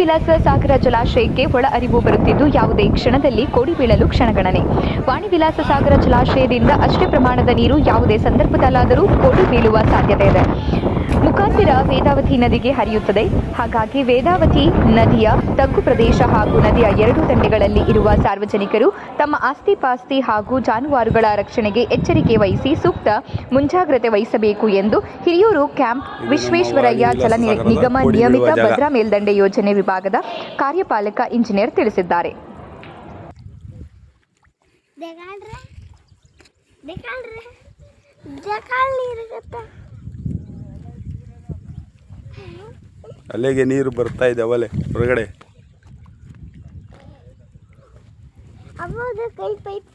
ವಿಲಾಸ ಸಾಗರ ಜಲಾಶಯಕ್ಕೆ ಒಳ ಅರಿವು ಬರುತ್ತಿದ್ದು, ಯಾವುದೇ ಕ್ಷಣದಲ್ಲಿ ಕೋಡಿ ಬೀಳಲು ಕ್ಷಣಗಣನೆ. ವಾಣಿ ವಿಲಾಸ ಸಾಗರ ಜಲಾಶಯದಿಂದ ಅಷ್ಟೇ ಪ್ರಮಾಣದ ನೀರು ಯಾವುದೇ ಸಂದರ್ಭದಲ್ಲಾದರೂ ಕೋಡಿ ಬೀಳುವ ಸಾಧ್ಯತೆ ಇದೆ. ವೇದಾವತಿ ನದಿಗೆ ಹರಿಯುತ್ತದೆ. ಹಾಗಾಗಿ ವೇದಾವತಿ ನದಿಯ ತಗ್ಗು ಪ್ರದೇಶ ಹಾಗೂ ನದಿಯ ಎರಡು ದಂಡೆಗಳಲ್ಲಿ ಇರುವ ಸಾರ್ವಜನಿಕರು ತಮ್ಮ ಆಸ್ತಿ ಪಾಸ್ತಿ ಹಾಗೂ ಜಾನುವಾರುಗಳ ರಕ್ಷಣೆಗೆ ಎಚ್ಚರಿಕೆ ವಹಿಸಿ ಸೂಕ್ತ ಮುಂಜಾಗ್ರತೆ ವಹಿಸಬೇಕು ಎಂದು ಹಿರಿಯೂರು ಕ್ಯಾಂಪ್ ವಿಶ್ವೇಶ್ವರಯ್ಯ ಜಲ ನಿಗಮ ನಿಯಮಿತ ಭದ್ರಾ ಮೇಲ್ದಂಡೆ ಯೋಜನೆ ವಿಭಾಗದ ಕಾರ್ಯಪಾಲಕ ಇಂಜಿನಿಯರ್ ತಿಳಿಸಿದ್ದಾರೆ. ಅಲ್ಲಿಗೆ ನೀರು ಬರ್ತಾ ಇದೆ ಅವಲೆ ಹೊರಗಡೆ. ಕೈ ಪೈಪ್